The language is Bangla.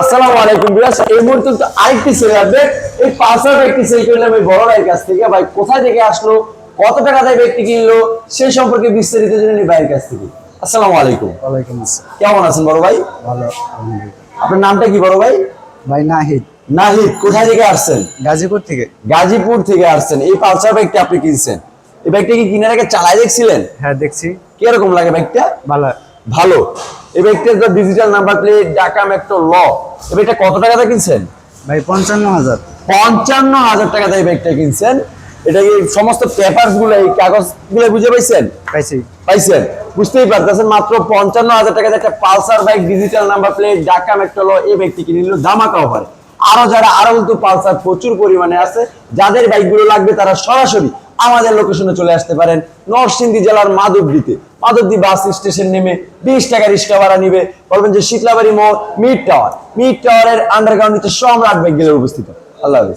আসসালামু আলাইকুম বিরাজ এই মুহূর্তে আরেকটি সেল আপডেট এই একটি সেল করলাম এই বড় কাছ থেকে। ভাই কোথা থেকে আসলো? কত টাকা দিয়ে ব্যক্তি কিনলো? সেই সম্পর্কে বিস্তারিত জেনে নিই ভাইয়ের কাছ থেকে। আসসালামু আলাইকুম। ওয়ালাইকুম আসসালাম। কেমন আছেন বড় ভাই? ভালো আপনার নামটা কি বড় ভাই? ভাই নাহিদ। নাহিদ কোথায় থেকে আসছেন? গাজীপুর থেকে। গাজীপুর থেকে আসছেন। এই পালসার বাইকটা আপনি কিনছেন। এই বাইকটা কি কিনার আগে চালাই দেখছিলেন? হ্যাঁ দেখছি। কীরকম লাগে বাইকটা ভালো। ভালো। এই বাইকটার যে digital number plate Dhaka metro ল এই বাইকটা কত টাকাতে কিনছেন? ভাই পঞ্চান্ন হাজার। পঞ্চান্ন হাজার টাকা দিয়ে ব্যাগটা কিনছেন। এটা কি সমস্ত পেপারগুলো এই কাগজগুলো বুঝে পাইছেন? পাইছি। পাইছেন। বুঝতেই পারতেছেন মাত্র পঞ্চান্ন হাজার টাকা দিয়ে একটা Pulsar bike digital number plate Dhaka মেট্রোলো এই ব্যক্তি কিনে নিল ধামাকা অফারে আরও যারা আরও কিন্তু পালসার প্রচুর পরিমাণে আছে যাদের বাইকগুলো লাগবে তারা সরাসরি আমাদের লোকেশনে চলে আসতে পারেন নরসিংদী জেলার মাধবদীতে। মাধবদী বাস স্টেশন নেমে বিশ টাকা রিক্সা ভাড়া নিবে। বলবেন যে, শীতলাবাড়ি মোড়, মিড টাওয়ার। মিড টাওয়ারের আন্ডারগ্রাউন্ড সম্রাট গেলে উপস্থিত আল্লাহ